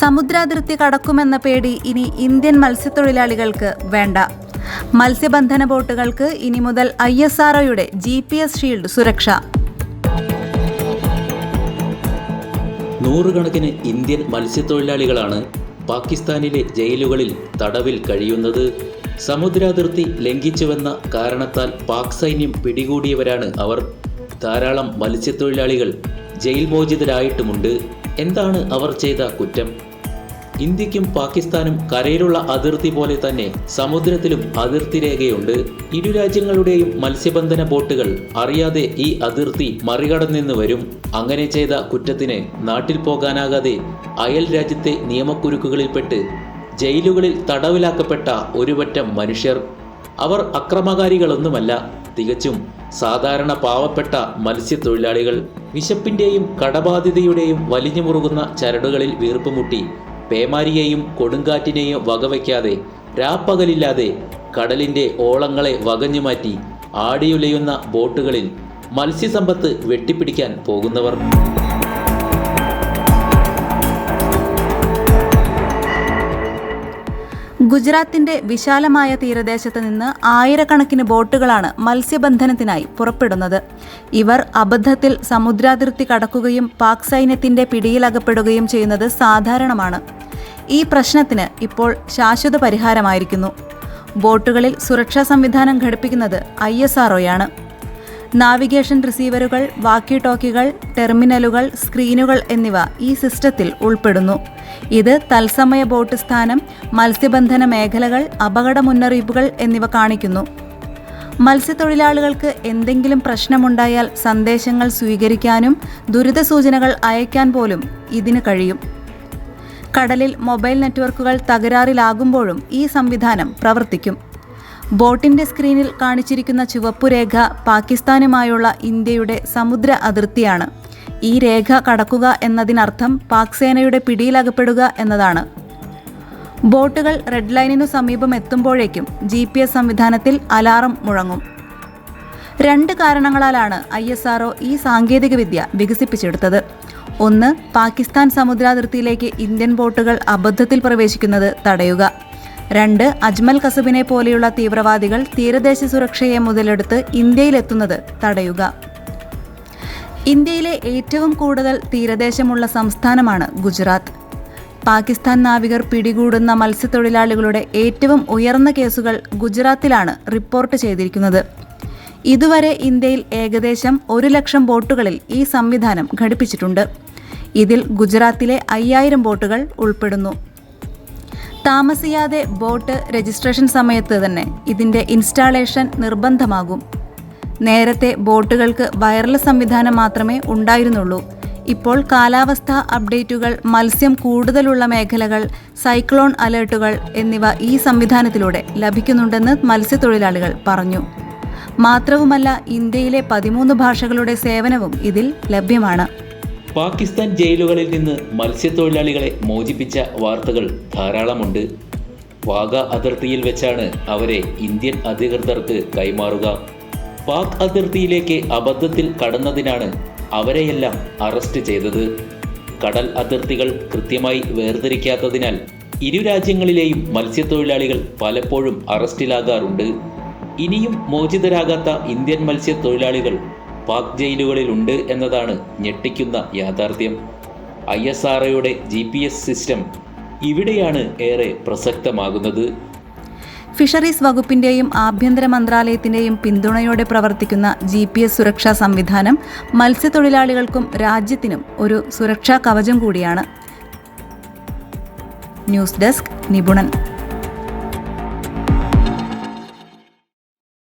സമുദ്രാതിർത്തി കടക്കുമെന്ന പേടി ഇനി ഇന്ത്യൻ മത്സ്യത്തൊഴിലാളികൾക്ക് വേണ്ട. മത്സ്യബന്ധന ബോട്ടുകൾക്ക് ഇനി മുതൽ ഐ എസ് ആർ ഒയുടെ ജി പി എസ് ഷീൽഡ് സുരക്ഷ. നൂറുകണക്കിന് ഇന്ത്യൻ മത്സ്യത്തൊഴിലാളികളാണ് പാകിസ്ഥാനിലെ ജയിലുകളിൽ തടവിൽ കഴിയുന്നത്. സമുദ്രാതിർത്തി ലംഘിച്ചുവെന്ന കാരണത്താൽ പാക് സൈന്യം പിടികൂടിയവരാണ് അവർ. ധാരാളം മത്സ്യത്തൊഴിലാളികൾ ജയിൽ മോചിതരായിട്ടുമുണ്ട്. എന്താണ് അവർ ചെയ്ത കുറ്റം? ഇന്ത്യക്കും പാകിസ്ഥാനും കരയിലുള്ള അതിർത്തി പോലെ തന്നെ സമുദ്രത്തിലും അതിർത്തി രേഖയുണ്ട്. ഇരു രാജ്യങ്ങളുടെയും മത്സ്യബന്ധന ബോട്ടുകൾ അറിയാതെ ഈ അതിർത്തി മറികടന്നെന്ന് വരും. അങ്ങനെ ചെയ്ത കുറ്റത്തിന് നാട്ടിൽ പോകാനാകാതെ അയൽ രാജ്യത്തെ നിയമക്കുരുക്കുകളിൽപ്പെട്ട് ജയിലുകളിൽ തടവിലാക്കപ്പെട്ട ഒരുപറ്റം മനുഷ്യർ. അവർ അക്രമകാരികളൊന്നുമല്ല തികച്ചും സാധാരണ പാവപ്പെട്ട മത്സ്യത്തൊഴിലാളികൾ. വിശപ്പിന്റെയും കടബാധ്യതയുടെയും വലിഞ്ഞു മുറുകുന്ന ചരടുകളിൽ വീർപ്പുമുട്ടി പേമാരിയെയും കൊടുങ്കാറ്റിനെയും വകവയ്ക്കാതെ രാപ്പകലില്ലാതെ കടലിന്റെ ഓളങ്ങളെ വകഞ്ഞു മാറ്റി ആടിയുലയുന്ന ബോട്ടുകളിൽ മത്സ്യസമ്പത്ത് വെട്ടിപ്പിടിക്കാൻ പോകുന്നവർ. ഗുജറാത്തിന്റെ വിശാലമായ തീരദേശത്ത് നിന്ന് ആയിരക്കണക്കിന് ബോട്ടുകളാണ് മത്സ്യബന്ധനത്തിനായി പുറപ്പെടുന്നത്. ഇവർ അബദ്ധത്തിൽ സമുദ്രാതിർത്തി കടക്കുകയും പാക് സൈന്യത്തിന്റെ പിടിയിലകപ്പെടുകയും ചെയ്യുന്നത് സാധാരണമാണ്. ഈ പ്രശ്നത്തിന് ഇപ്പോൾ ശാശ്വത പരിഹാരമായിരിക്കുന്നു. ബോട്ടുകളിൽ സുരക്ഷാ സംവിധാനം ഘടിപ്പിക്കുന്നത് ഐ എസ് ആർഒയാണ് നാവിഗേഷൻ റിസീവറുകൾ വാക്കി ടോക്കികൾ ടെർമിനലുകൾ സ്ക്രീനുകൾ എന്നിവ ഈ സിസ്റ്റത്തിൽ ഉൾപ്പെടുന്നു. ഇത് തത്സമയ ബോട്ട് സ്ഥാനം മത്സ്യബന്ധന മേഖലകൾ അപകട മുന്നറിയിപ്പുകൾ എന്നിവ കാണിക്കുന്നു. മത്സ്യത്തൊഴിലാളികൾക്ക് എന്തെങ്കിലും പ്രശ്നമുണ്ടായാൽ സന്ദേശങ്ങൾ സ്വീകരിക്കാനും ദുരിത സൂചനകൾ അയക്കാൻ പോലും ഇതിന് കഴിയും. കടലിൽ മൊബൈൽ നെറ്റ്വർക്കുകൾ തകരാറിലാകുമ്പോഴും ഈ സംവിധാനം പ്രവർത്തിക്കും. ബോട്ടിന്റെ സ്ക്രീനിൽ കാണിച്ചിരിക്കുന്ന ചുവപ്പുരേഖ പാകിസ്ഥാനുമായുള്ള ഇന്ത്യയുടെ സമുദ്ര അതിർത്തിയാണ്. ഈ രേഖ കടക്കുക എന്നതിനർത്ഥം പാക് സേനയുടെ പിടിയിലകപ്പെടുക എന്നതാണ്. ബോട്ടുകൾ റെഡ് ലൈനിനു സമീപം എത്തുമ്പോഴേക്കും ജി പി എസ് സംവിധാനത്തിൽ അലാറം മുഴങ്ങും. രണ്ട് കാരണങ്ങളാലാണ് ഐ എസ് ആർ ഈ സാങ്കേതികവിദ്യ വികസിപ്പിച്ചെടുത്തത്. ഒന്ന് പാകിസ്ഥാൻ സമുദ്രാതിർത്തിയിലേക്ക് ഇന്ത്യൻ ബോട്ടുകൾ അബദ്ധത്തിൽ പ്രവേശിക്കുന്നത് തടയുക. രണ്ട് അജ്മൽ കസബിനെ പോലെയുള്ള തീവ്രവാദികൾ തീരദേശ സുരക്ഷയെ മുതലെടുത്ത് ഇന്ത്യയിലെത്തുന്നത് തടയുക. ഇന്ത്യയിലെ ഏറ്റവും കൂടുതൽ തീരദേശമുള്ള സംസ്ഥാനമാണ് ഗുജറാത്ത്. പാകിസ്ഥാൻ നാവികർ പിടികൂടുന്ന മത്സ്യത്തൊഴിലാളികളുടെ ഏറ്റവും ഉയർന്ന കേസുകൾ ഗുജറാത്തിലാണ് റിപ്പോർട്ട് ചെയ്തിരിക്കുന്നത്. ഇതുവരെ ഇന്ത്യയിൽ ഏകദേശം ഒരു ലക്ഷം ബോട്ടുകളിൽ ഈ സംവിധാനം ഘടിപ്പിച്ചിട്ടുണ്ട്. ഇതിൽ ഗുജറാത്തിലെ അയ്യായിരം ബോട്ടുകൾ ഉൾപ്പെടുന്നു. താമസിയാതെ ബോട്ട് രജിസ്ട്രേഷൻ സമയത്ത് തന്നെ ഇതിന്റെ ഇൻസ്റ്റാളേഷൻ നിർബന്ധമാകും. നേരത്തെ ബോട്ടുകൾക്ക് വയർലെസ് സംവിധാനം മാത്രമേ ഉണ്ടായിരുന്നുള്ളൂ. ഇപ്പോൾ കാലാവസ്ഥാ അപ്ഡേറ്റുകൾ മത്സ്യം കൂടുതലുള്ള മേഖലകൾ സൈക്ലോൺ അലേർട്ടുകൾ എന്നിവ ഈ സംവിധാനത്തിലൂടെ ലഭിക്കുന്നുണ്ടെന്ന് മത്സ്യത്തൊഴിലാളികൾ പറഞ്ഞു. മാത്രവുമല്ല ഇന്ത്യയിലെ പതിമൂന്ന് ഭാഷകളുടെ സേവനവും ഇതിൽ ലഭ്യമാണ്. പാകിസ്ഥാൻ ജയിലുകളിൽ നിന്ന് മത്സ്യത്തൊഴിലാളികളെ മോചിപ്പിച്ച വാർത്തകൾ ധാരാളമുണ്ട്. വാഗ അതിർത്തിയിൽ വെച്ചാണ് അവരെ ഇന്ത്യൻ അധികൃതർക്ക് കൈമാറുക. പാക് അതിർത്തിയിലേക്ക് അബദ്ധത്തിൽ കടന്നതിനാണ് അവരെയെല്ലാം അറസ്റ്റ് ചെയ്തത്. കടൽ അതിർത്തികൾ കൃത്യമായി വേർതിരിക്കാത്തതിനാൽ ഇരു രാജ്യങ്ങളിലെയും മത്സ്യത്തൊഴിലാളികൾ പലപ്പോഴും അറസ്റ്റിലാകാറുണ്ട്. ഇനിയും മോചിതരാകാത്ത ഇന്ത്യൻ മത്സ്യത്തൊഴിലാളികൾ പാക് ജയിലുകളിലുണ്ട് എന്നതാണ് ഞെട്ടിക്കുന്ന യാഥാർത്ഥ്യം. I S R G P S system ഇവിടെയാണ് ഏറെ പ്രസക്തമാകുന്നത്. ഫിഷറീസ് വകുപ്പിന്റെയും ആഭ്യന്തര മന്ത്രാലയത്തിന്റെയും പിന്തുണയോടെ പ്രവർത്തിക്കുന്ന ജി പി എസ് സുരക്ഷാ സംവിധാനം മത്സ്യത്തൊഴിലാളികൾക്കും രാജ്യത്തിനും ഒരു സുരക്ഷാ കവചം കൂടിയാണ്. News desk Nipunan.